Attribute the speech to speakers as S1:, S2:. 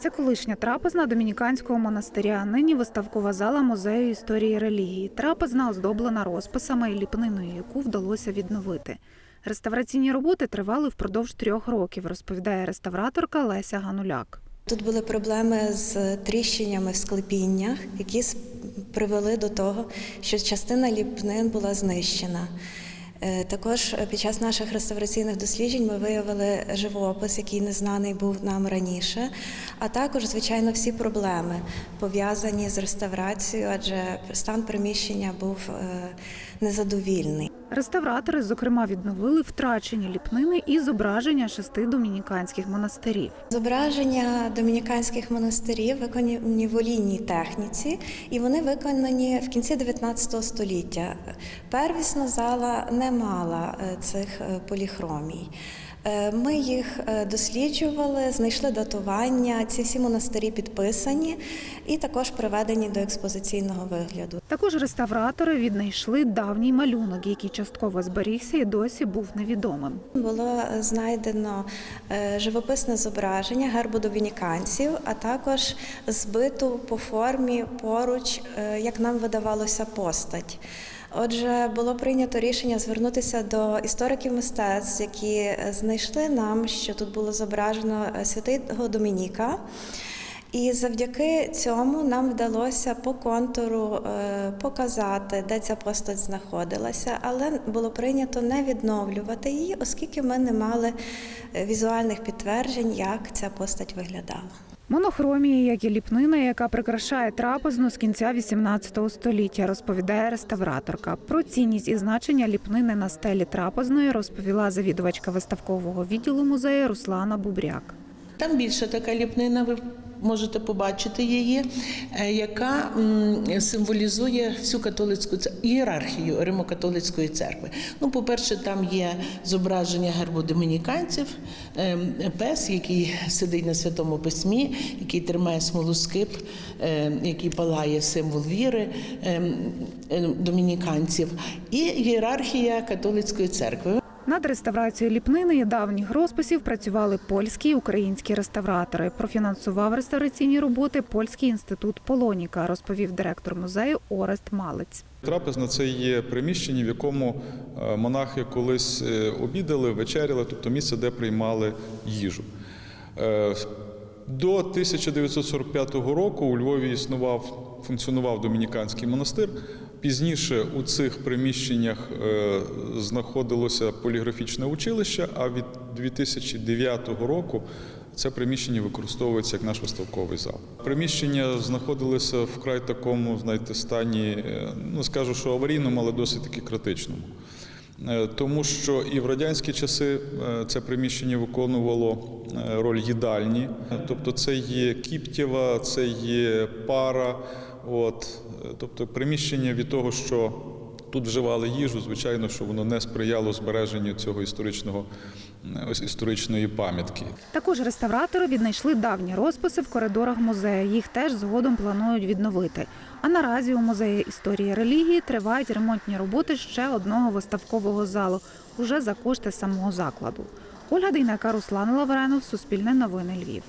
S1: Це колишня трапезна домініканського монастиря. Нині виставкова зала музею історії релігії. Трапезна оздоблена розписами і ліпниною, яку вдалося відновити. Реставраційні роботи тривали впродовж трьох років, розповідає реставраторка Леся Гануляк.
S2: Тут були проблеми з тріщиннями в склепіннях, які привели до того, що частина ліпнин була знищена. Е, Також е, під час наших реставраційних досліджень ми виявили живопис, який незнаний був нам раніше, а також, звичайно, всі проблеми пов'язані з реставрацією, адже стан приміщення був е, незадовільний.
S1: Реставратори, зокрема, відновили втрачені ліпнини і зображення шести домініканських монастирів.
S2: Зображення домініканських монастирів виконані в олійній техніці, і вони виконані в кінці 19 століття. Первісна зала не мала е, цих е, поліхромій. Е, Ми їх досліджували, знайшли датування. Ці всі монастирі підписані і також приведені до експозиційного вигляду.
S1: Також реставратори віднайшли давній малюнок, який частково зберігся і досі був невідомим.
S2: Було знайдено живописне зображення гербу домініканців, а також збиту по формі поруч, як нам видавалося, постать. Отже, було прийнято рішення звернутися до істориків мистецтв, які е, знайшли нам, що тут було зображено е, святого Домініка. І завдяки цьому нам вдалося по контуру е, показати, де ця постать знаходилася, але було прийнято не відновлювати її, оскільки ми не мали візуальних підтверджень, як ця постать виглядала.
S1: Монохромія, як і ліпнина, яка прикрашає трапезну з кінця 18 століття, розповідає реставраторка. Про цінність і значення ліпнини на стелі трапезної розповіла завідувачка виставкового відділу музею Руслана Бубряк.
S3: Там більше така ліпнина, можете побачити її, е, яка символізує всю католицьку ієрархію Римо-католицької церкви. Ну, по-перше, там є зображення гербу домініканців, е, пес, який сидить на святому письмі, який тримає смолоскип, е, який палає символ віри е, е, домініканців, і ієрархія католицької церкви.
S1: Над реставрацією ліпнини і давніх розписів працювали польські і українські реставратори. Профінансував реставраційні роботи Польський інститут Полоніка, розповів директор музею Орест Малець.
S4: Трапезна це є приміщення, в якому е, монахи колись е, обідали, вечеряли, тобто місце, де приймали їжу. До 1945 року у Львові існував, функціонував домініканський монастир. Пізніше у цих приміщеннях е, знаходилося поліграфічне училище, а від 2009 року це приміщення використовується як наш виставковий зал. Приміщення знаходилося в край такому, знаєте, стані, е, ну скажу, що аварійному, але досить таки критичному. Е, Тому що і в радянські часи е, це приміщення виконувало е, роль їдальні, тобто це є кіптєва, це є пара. От, тобто приміщення від того, що тут вживали їжу, звичайно, що воно не сприяло збереженню цього історичного ось історичної пам'ятки.
S1: Також реставратори віднайшли давні розписи в коридорах музею. Їх теж згодом планують відновити. А наразі у музеї історії релігії тривають ремонтні роботи ще одного виставкового залу уже за кошти самого закладу. Ольга Дейнака, Руслан Лавренов, Суспільне новини Львів.